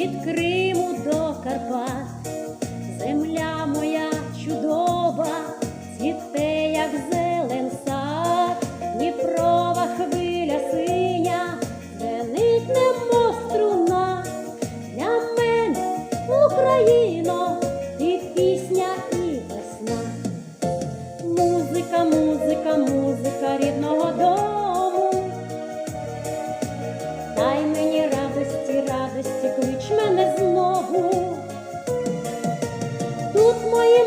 від Криму до Карпат.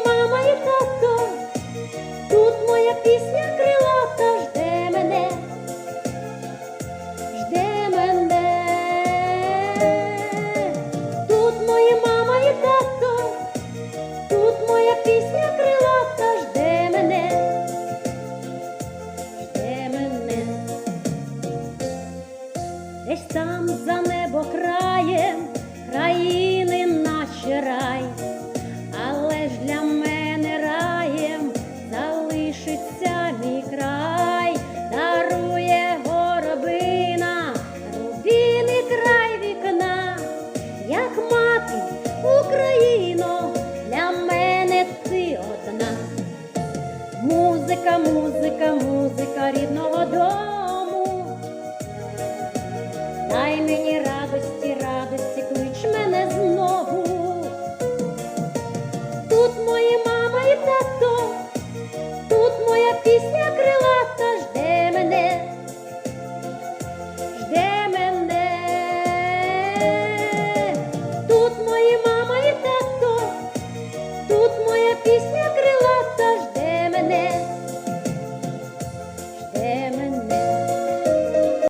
Мама і тато, тут моя пісня крилата жде мене, жде мене. Тут мої мама і тато, тут моя пісня крилата жде мене, жде мене. Десь там за небо краєм Музика, музика, музика рідного дому.